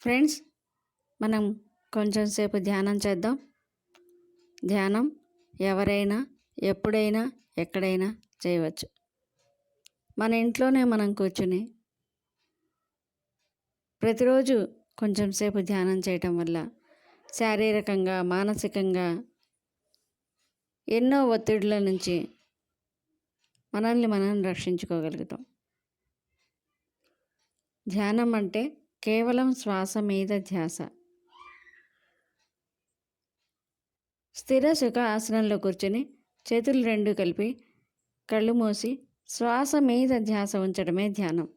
Friends మనం కొంచెం సేపు ధ్యానం చేద్దాం. ధ్యానం ఎవరైనా ఎప్పుడైనా ఎక్కడైనా చేయవచ్చు. మన ఇంట్లోనే మనం కూర్చుని ప్రతిరోజు కొంచెం సేపు ధ్యానం చేయటం వల్ల శారీరకంగా మానసికంగా ఎన్నో ఒత్తిడుల నుంచి మనల్ని మనం రక్షించుకోగలుగుతాం. ధ్యానం అంటే కేవలం శ్వాస మీద ధ్యాస. స్థిర సుఖ ఆసనంలో కూర్చొని చేతులు రెండు కలిపి కళ్ళు మూసి శ్వాస మీద ధ్యాస ఉంచడమే ధ్యానం.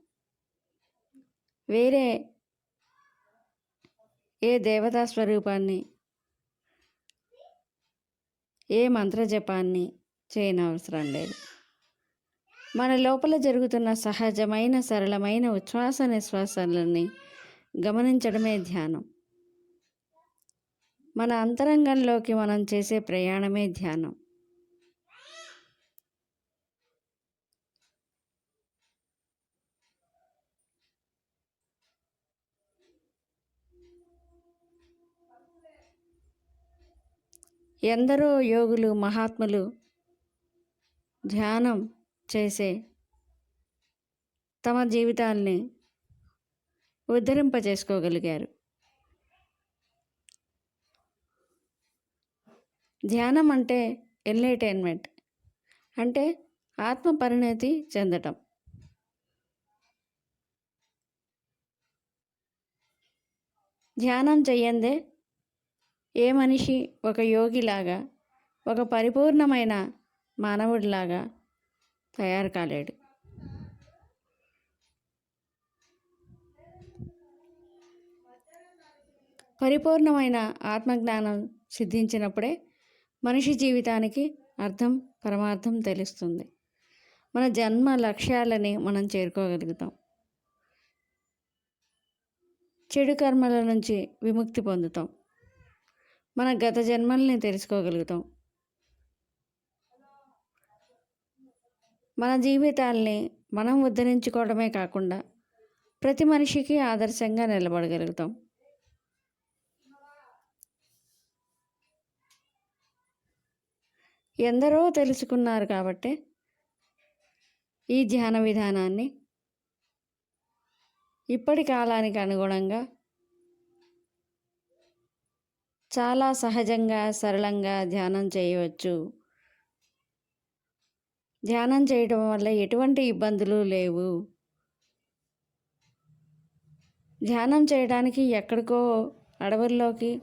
వేరే ఏ దేవతా స్వరూపాన్ని ఏ మంత్రజపాన్ని చేయనవసరం లేదు. మన లోపల జరుగుతున్న సహజమైన సరళమైన ఉచ్ఛ్వాస నిశ్వాసాలని గమనించడమే ధ్యానం. మన అంతరంగంలోకి మనం చేసే ప్రయాణమే ధ్యానం. ఎందరో యోగులు మహాత్ములు ధ్యానం చేసే తమ జీవితాల్ని ఉద్ధరింపజేసుకోగలిగారు. ధ్యానం అంటే ఎన్లైటైన్మెంట్ అంటే ఆత్మ పరిణతి చెందటం. ధ్యానం చెయ్యందే ఏ మనిషి ఒక యోగిలాగా ఒక పరిపూర్ణమైన మానవుడిలాగా తయారు కాలేడు. పరిపూర్ణమైన ఆత్మజ్ఞానం సిద్ధించినప్పుడే మనిషి జీవితానికి అర్థం పరమార్థం తెలుస్తుంది. మన జన్మ లక్ష్యాలని మనం చేరుకోగలుగుతాం. చెడు కర్మల నుంచి విముక్తి పొందుతాం. మన గత జన్మల్ని తెలుసుకోగలుగుతాం. మన జీవితాల్ని మనం ఉద్ధరించుకోవడమే కాకుండా ప్రతి మనిషికి ఆదర్శంగా నిలబడగలుగుతాం. ఎందరో తెలుసుకున్నారు కాబట్టి ఈ ధ్యాన విధానాన్ని ఇప్పటి కాలానికి అనుగుణంగా చాలా సహజంగా సరళంగా ధ్యానం చేయవచ్చు. ధ్యానం చేయడం వల్ల ఎటువంటి ఇబ్బందులు లేవు. ధ్యానం చేయడానికి ఎక్కడికో అడవుల్లోకి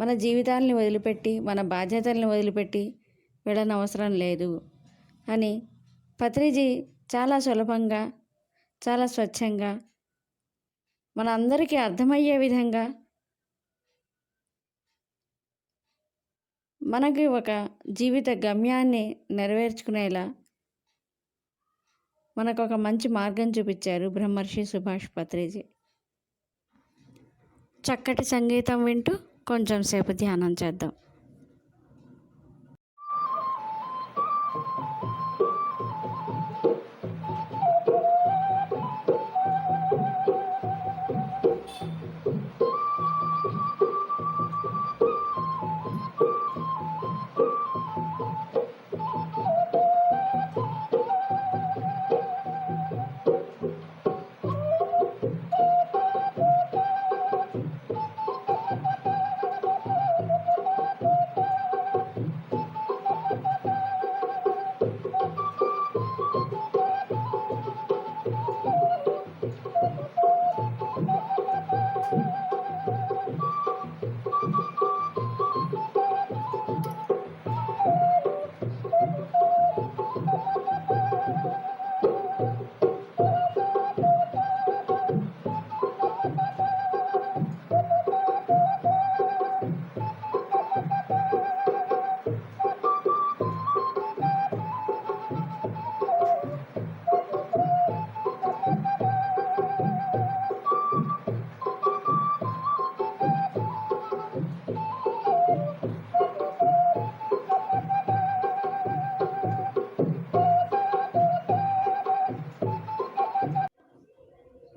మన జీవితాలని వదిలిపెట్టి మన బాధ్యతల్ని వదిలిపెట్టి వెళ్ళనవసరం లేదు అని పత్రిజీ చాలా సులభంగా చాలా స్వచ్ఛంగా మన అందరికీ అర్థమయ్యే విధంగా మనకి ఒక జీవిత గమ్యాన్ని నెరవేర్చుకునేలా మనకు ఒక మంచి మార్గం చూపించారు బ్రహ్మర్షి సుభాష్ పత్రిజీ. చక్కటి సంగీతం వింటూ కొంచెం సేపు ధ్యానం చేద్దాం.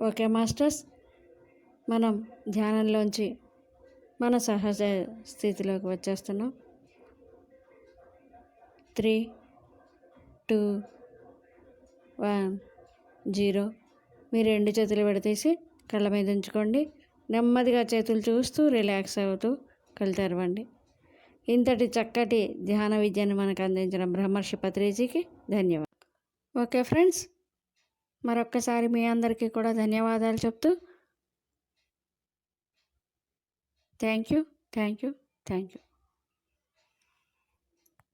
Okay masters. మనం ధ్యానంలోంచి మన సహజ స్థితిలోకి వచ్చేస్తున్నాం. Three two one zero. మీరు రెండు చేతులు విడతీసి కళ్ళ మీద ఉంచుకోండి. నెమ్మదిగా చేతులు చూస్తూ రిలాక్స్ అవుతూ కళ్ళు తెరవండి. ఇంతటి చక్కటి ధ్యాన విద్యను మనకు అందించిన బ్రహ్మర్షి పత్రిజీకి ధన్యవాదాలు. Okay friends. మరొక్కసారి మీ అందరికీ కూడా ధన్యవాదాలు చెప్తూ thank you thank you thank you.